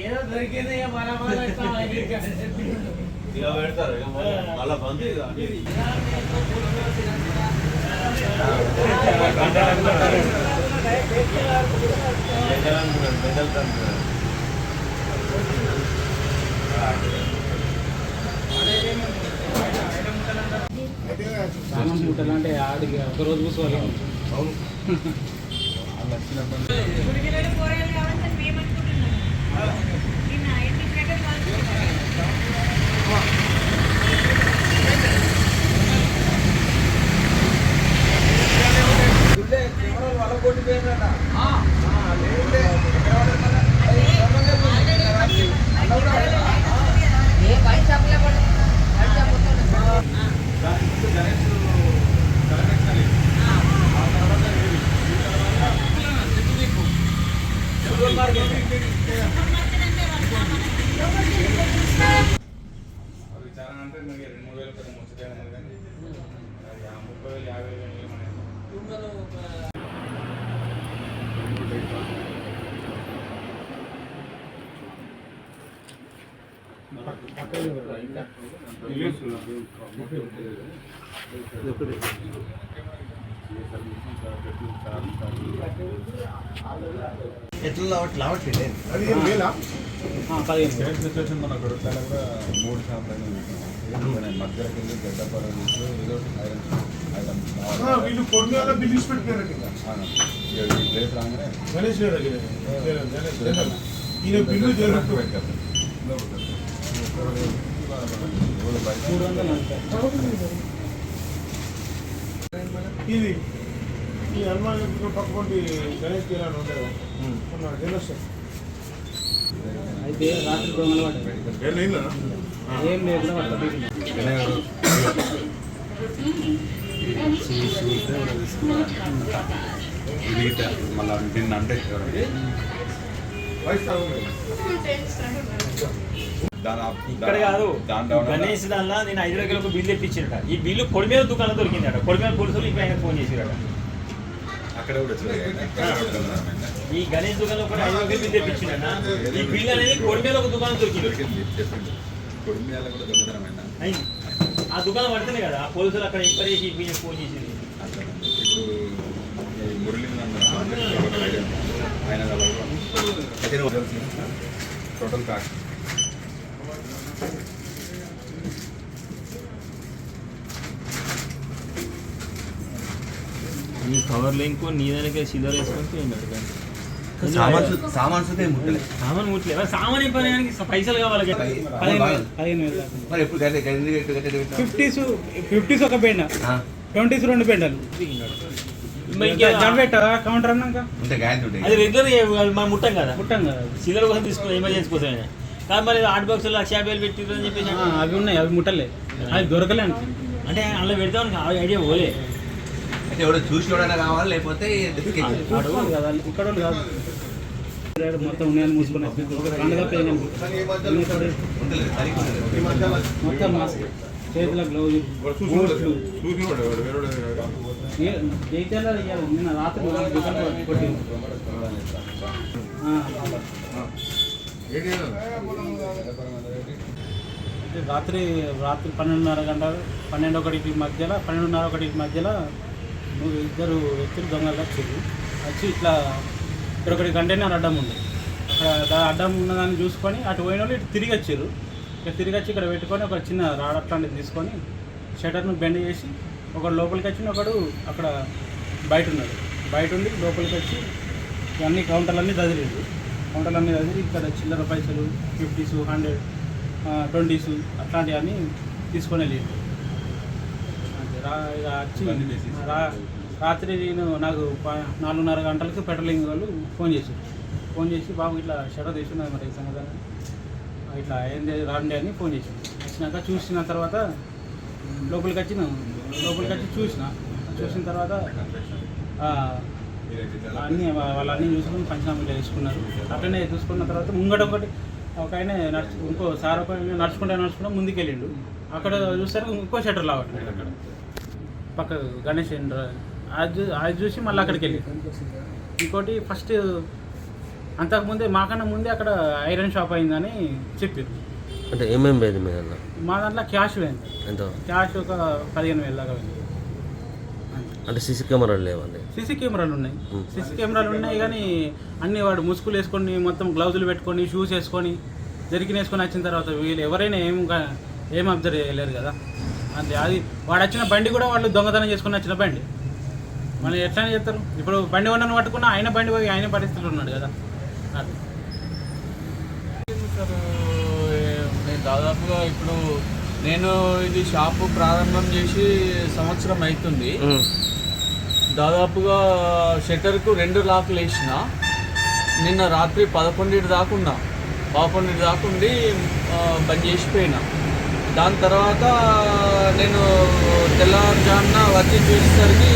ఏదో దొరికింది ఇక పెడతారు మళ్ళా బంద్. పెద్దలు ముట్టలు అంటే ఆడికి ఒక రోజు కూర్చోవాలి. ఉడికినట్టు కూరగాయలు కావాలని మేము అనుకుంటున్నాం నిన్న ఎన్ని ప్యాకెట్ విచారణ అంటే మీకు రెండు మూడు వేలు పెద్ద ముచ్చటేమో కానీ అది ఆ ముప్పై వేలు యాభై వేలు ఏమన్నా ఎట్లా లావట్ సిచ్యువేషన్ మన కొడుకుల కూడా మూడు షాపులు మధ్యలోకి వెళ్ళి గడ్డపర ఏదో ఐరన్ వీళ్ళు పొడిమేర బిల్ ఇచ్చి పెట్టినారండి ఈ ప్లేస్ రాగానే గణేష్. ఈయన బిల్లు వందలు అంతే ఇది. ఈ హనుమాన్ పక్కపండి గణేష్ కిరాణా ఉండేది ఉన్నాడు సార్. అయితే రాత్రి ఏం పడ్డాయి మళ్ళీ నిన్న అంటే దాని ఇక్కడ కాదు గణేష్ దానిలో నేను ఐదు ఒక బిల్లు తెప్పించాడట ఈ బిల్లు కొడిమేర దుకాణం దొరికిందట కొడిమేర పోలీసులు ఇంకా ఆయన ఫోన్ చేసాడట అక్కడ కూడా ఈ గణేష్ దుకాణం ఒక ఐదు రకాల బిల్లు తెప్పించిందట ఈ బిల్లు అనేది కొడిమేర ఒక దుకాణం దొరికింది దొరికింది కూడా ఆ దుకాణం పడితేనే కదా ఆ పోలీసులు అక్కడ ఎంక్వైరీ చేసి ఫోన్ చేసింది మురళి ఆయన టోటల్ కాస్ట్ కవర్ లింక్ నీ దానికి సిల్లర్ వేసుకొని పోయింది సామాన్ సామాన్ సుతే ముట్టలే. సామాన్ సామాన్ ఇవ్వడానికి పైసలు కావాలి. మరి ఎప్పుడు? ఫిఫ్టీస్ ఫిఫ్టీస్ ఒక పెండ ఆ, ట్వంటీస్ రెండు పెండలు కౌంటర్ అన్నాక? అది రెగ్యులర్ మనం ముట్టాం కదా. పుట్టాం కదా సిల్లర్ కోసం తీసుకున్నాం ఎమర్జెన్సీ కోసం అయినా. కానీ మరి ఆర్ట్ బాక్స్ లక్ష యాభై వేలు పెట్టి అని చెప్పేసి అవి ఉన్నాయి అవి ముట్టలే. అవి దొరకలే. అంటే. అందులో పెడతామని ఐడియా పోలే. ఎవడో చూసి ఎవడైనా కావాలి? లేకపోతే. ఇక్కడ కదా. మొత్తం ఉన్నాయని మూసుకున్నాయి. మొత్తం మాస్క్. చేతుల గ్లౌజ్ బూట్లు జైత్యాల నిన్న రాత్రి రాత్రి రాత్రి పన్నెండున్నర గంట పన్నెండు ఒకటికి మధ్యలో పన్నెండున్నర ఒకటికి మధ్యలో ఇద్దరు వ్యక్తులు దొంగలు వచ్చారు వచ్చి ఇట్లా ఇక్కడ ఒకటి కంటైనర్ అడ్డం ఉంది అక్కడ అడ్డం ఉన్నదాన్ని చూసుకొని అటు పోయిన వాళ్ళు ఇటు తిరిగి వచ్చారు. ఇక తిరిగి వచ్చి ఇక్కడ పెట్టుకొని ఒక చిన్న రాడ్ అట్లాంటిది తీసుకొని షటర్ను బెండ్ చేసి ఒకడు లోపలికి వచ్చి ఒకడు అక్కడ బయట ఉన్నాడు. బయట ఉండి లోపలికి వచ్చి అన్ని కౌంటర్లన్నీ చదివిండు కౌంటర్లన్నీ చదివి ఇక్కడ చిల్లర పైసలు ఫిఫ్టీస్ హండ్రెడ్ ట్వంటీస్ అట్లాంటివన్నీ తీసుకొని వెళ్ళిండు. రా ఇక వచ్చి రా. రాత్రి నేను నాకు ప- నాలుగున్నర గంటలకు పెట్రోలింగ్ వాళ్ళు ఫోన్ చేశారు. ఫోన్ చేసి బాబు ఇట్లా షటర్ తీసుకున్నారు మరి సంగతి ఇట్లా ఏంది రాండి అని ఫోన్ చేశాను వచ్చినాక చూసిన తర్వాత లోపలికి వచ్చిన. లోపలికి వచ్చి చూసిన. చూసిన తర్వాత అన్నీ వాళ్ళన్నీ చూసుకొని పంచనామాలు వేసుకున్నారు అట్లనే చూసుకున్న తర్వాత ముంగట ఒకటి ఒక ఆయన నడుచు ఇంకో సార్ ఒక ఆయన నడుచుకుంటా నడుచుకుంటా అక్కడ చూసారు ఇంకో షటర్ లావట్లేదు అక్కడ పక్క గణేష్ ఎండ్ర అది అది చూసి మళ్ళీ అక్కడికి వెళ్ళి. ఇంకోటి ఫస్ట్ అంతకుముందే మాకన్నా ముందే అక్కడ ఐరన్ షాప్ అయిందని చెప్పారు అంటే ఏమేమి పోయింది మీ దాంట్లో? మా దాంట్లో క్యాష్ పోయింది. ఎంత? క్యాష్ ఒక పదిహేను వేల దాకా పోయింది. అంటే సీసీ కెమెరాలు లేవండి? సీసీ కెమెరాలు ఉన్నాయి. సీసీ కెమెరాలు ఉన్నాయి కానీ అన్ని వాడు ముసుగులు వేసుకొని మొత్తం గ్లౌజులు పెట్టుకొని షూస్ వేసుకొని జరిగిన వేసుకొని వచ్చిన తర్వాత వీళ్ళు ఎవరైనా ఏం ఏం అబ్జర్వ్ చేయలేరు కదా. అంతే అది వాడు వచ్చిన బండి కూడా వాళ్ళు దొంగతనం చేసుకొని వచ్చిన బండి. మనం ఎట్లా చేస్తారు? ఇప్పుడు బండి ఉన్నను పట్టుకున్న ఆయన బండి పోయి ఆయన పరిస్థితులు ఉన్నాడు కదా. నేను దాదాపుగా ఇప్పుడు నేను ఇది షాపు ప్రారంభం చేసి సంవత్సరం అవుతుంది దాదాపుగా షట్టర్కు రెండు లాక్లు వేసిన. నిన్న రాత్రి పదకొండింటి దాకా ఉన్నా. పదకొండింటి దాకా ఉండి ఆ, బంద్ చేసిపోయినా. దాని తర్వాత నేను తెల్లవారుజామున వచ్చి చూసేసరికి